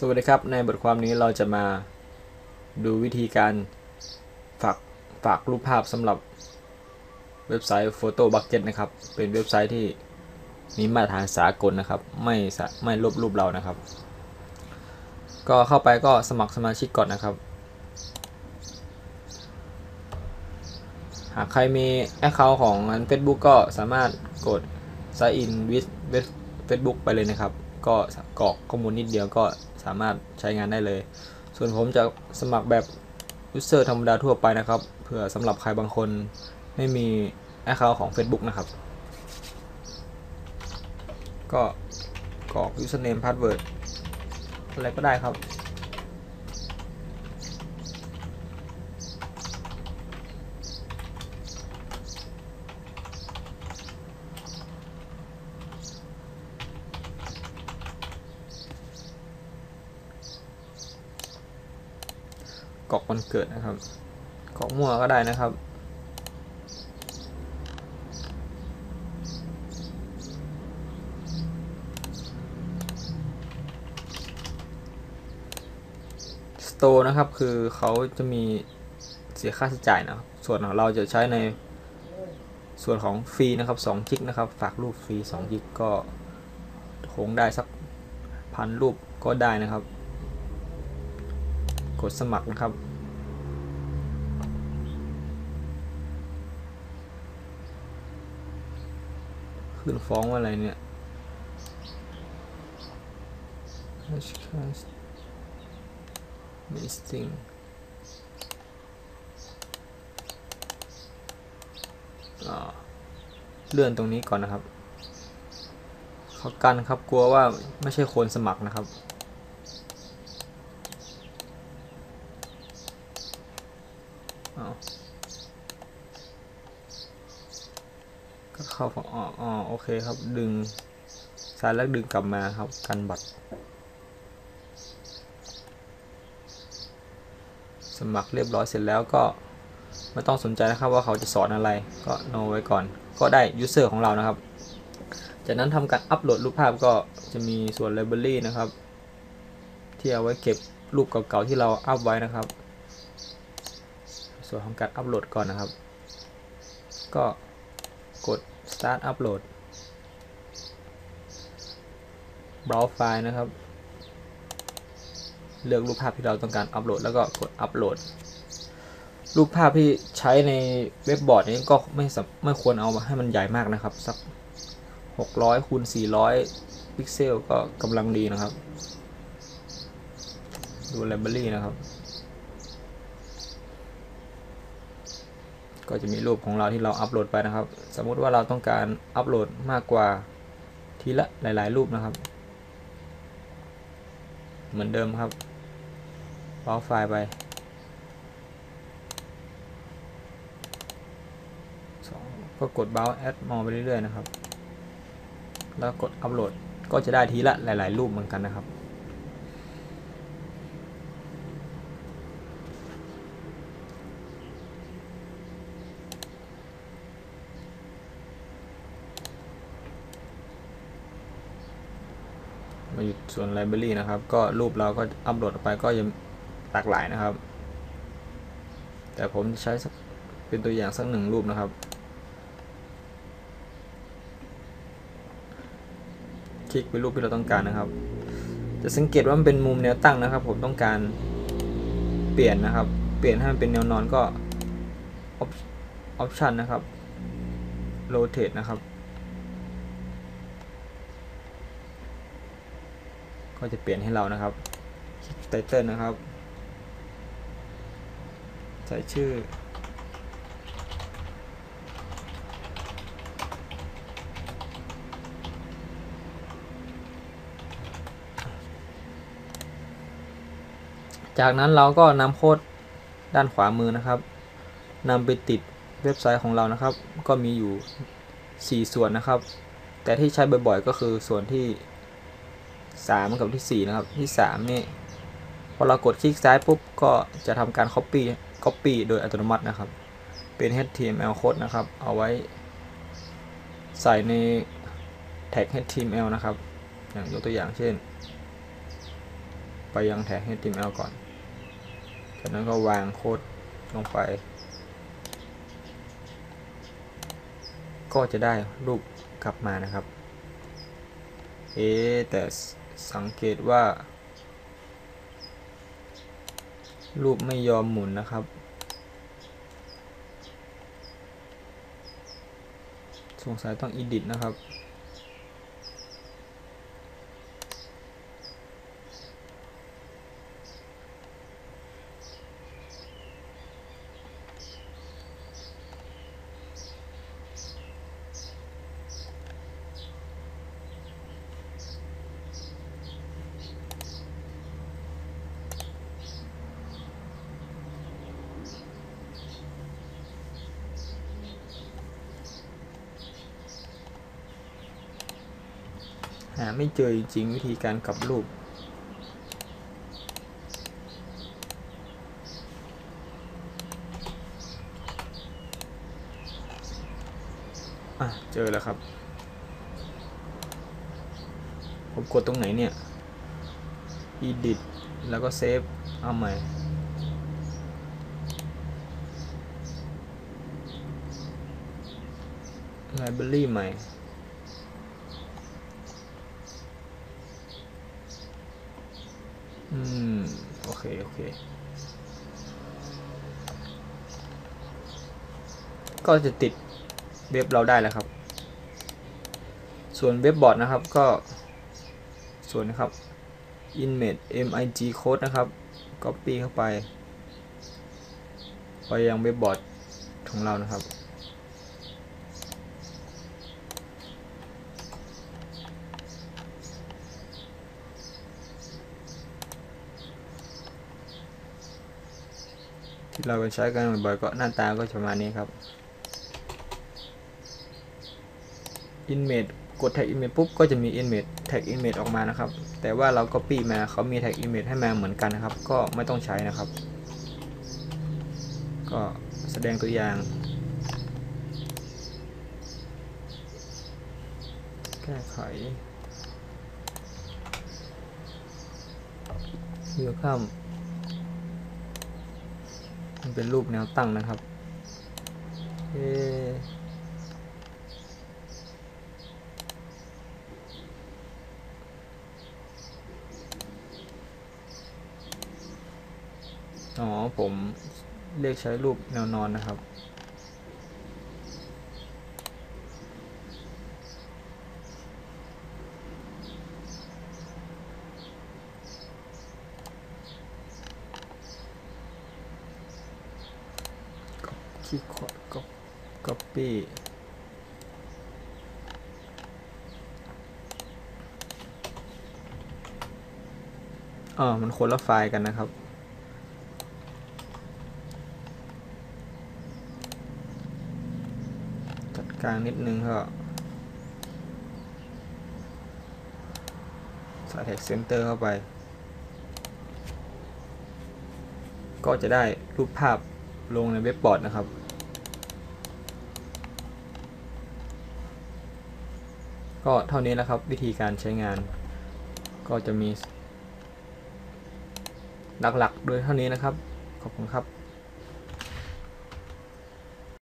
สวัสดีครับ ในบทความนี้เราจะมาดูวิธีการฝากฝากรูปภาพสำหรับเว็บไซต์ Photo Bucket นะครับ เป็นเว็บไซต์ที่มีมาตรฐานสากลนะครับ ไม่ไม่ลบรูปเรานะครับ ก็เข้าไปก็สมัครสมาชิกก่อนนะครับ หากใครมี Account ของ Facebook ก็สามารถกด Sign in with Facebook ไปเลยนะครับ ก็กรอกข้อมูลนิดเดียวก็ สามารถใช้งานได้เลย ส่วนผมจะสมัครแบบ User ธรรมดาทั่วไปนะครับเพื่อสำหรับใครบางคนไม่มี Account ของ Facebook นะครับ ก็กรอก Username Password อะไรก็ได้ครับ กรอกวันเกิดนะครับกรอกมั่วก็ได้นะครับสโตร์นะครับคือเขาจะมีเสียค่าใช้จ่ายนะครับ ส่วนของเราจะใช้ในส่วนของฟรีนะครับ2จิกนะครับ ฝากรูปฟรี2จิกก็คงได้สักพันรูปก็ได้นะครับ ดสมัครนะครับ ขึ้นฟ้องว่าอะไรเนี่ย Hashcast listing เลื่อนตรงนี้ก่อนนะครับ เขากันครับกลัวว่าไม่ใช่คนสมัครนะครับ อ้าวก็ เข้าอ๋ออ๋อโอเคครับ ดึงซ้ายแล้วดึงกลับมาครับ กันบัตร สมัครเรียบร้อยเสร็จแล้วก็ไม่ต้องสนใจนะครับว่าเขาจะสอนอะไรก็โนไว้ก่อน ก็ได้ user ของเรานะครับ จากนั้นทำการอัปโหลดรูปภาพก็จะมีส่วน library นะครับ ที่เอาไว้เก็บรูปเก่าๆที่เราอัพไว้นะครับ ส่วนของการอัปโหลดก่อนนะครับ ก็กด start upload browse ไฟล์นะครับ เลือกรูปภาพที่เราต้องการอัปโหลดแล้วก็กดอัปโหลด รูปภาพที่ใช้ในเว็บบอร์ดนี้ก็ไม่ไม่ควรเอามาให้มันใหญ่มากนะครับ สัก 600คูณ400 พิกเซลก็กำลังดีนะครับ ดู library นะครับ ก็จะมีรูปของเราที่เราอัปโหลดไปนะครับ สมมุติว่าเราต้องการอัปโหลดมากกว่าทีละหลาย ๆ รูปนะครับ เหมือนเดิมครับเอาไฟล์ไปก็กด browse add more ไปเรื่อย ๆ นะครับ แล้วกดอัปโหลดก็จะได้ทีละหลาย ๆ รูปเหมือนกันนะครับ อยู่ส่วน library นะครับ ก็รูปเราก็อัปโหลดไปก็ยังหลากหลายนะครับ แต่ผมใช้เป็นตัวอย่างสักหนึ่งรูปนะครับ คลิกไปรูปที่เราต้องการนะครับ จะสังเกตว่ามันเป็นมุมแนวตั้งนะครับ ผมต้องการเปลี่ยนนะครับ เปลี่ยนให้มันเป็นแนวนอนก็ option นะครับ rotate นะครับ ก็จะเปลี่ยนให้เรานะครับคลิกไตเติลนะครับ ใส่ชื่อ จากนั้นเราก็นำโค้ดด้านขวามือนะครับนำไปติดเว็บไซต์ของเรานะครับ ก็มีอยู่ 4 ส่วนนะครับ แต่ที่ใช้บ่อยๆ ก็คือส่วนที่ 3 กับที่ 4 นะครับที่ 3 นี่พอเรากดคลิกซ้ายปุ๊บก็จะทำการ Copy Copy โดยอัตโนมัตินะครับ เป็น HTML โค้ดนะครับ เอาไว้ใส่ในแท็ก HTML นะครับ อย่างยกตัวอย่างเช่น ไปยังแท็ก HTML ก่อน จากนั้นก็วางโค้ดลงไป ก็จะได้รูปกลับมานะครับ เอ๊แต่ สังเกตว่า รูปไม่ยอมหมุนนะครับ สงสัยต้อง edit นะครับ หาไม่เจอจริงวิธีการกลับรูป อะ เจอแล้วครับ ผมกดตรงไหนเนี่ย edit แล้วก็เซฟเอาใหม่ library ใหม่ อืม โอเค โอเค ก็จะติดเว็บเราได้แล้วครับ ส่วนเว็บบอร์ดนะครับก็ ส่วนนะครับ image mig code นะครับ copy เข้าไป ไปยังเว็บบอร์ดของเรานะครับ ที่เราใช้กันบ่อยๆก็หน้าตาก็จะประมาณนี้ครับ image กด tag image ปุ๊บก็จะมี image tag image ออกมานะครับ แต่ว่าเรา copy มาเขามี tag image ให้มาเหมือนกันนะครับ ก็ไม่ต้องใช้นะครับ ก็แสดงตัวอย่างแก้ไขเลือกข้าม เป็นรูปแนวตั้งนะครับเออ๋อผมเรียกใช้รูปแนวนอนนะครับ คีย์ขวาก็ copy อ่ามันคนละไฟล์กันนะครับจัดการนิดนึงก็ใส่ text center เข้าไป ก็จะได้รูปภาพ ลงในเว็บบอร์ดนะครับ ก็เท่านี้แหละครับวิธีการใช้งาน ก็จะมี หลักๆ โดยเท่านี้นะครับ ขอบคุณครับ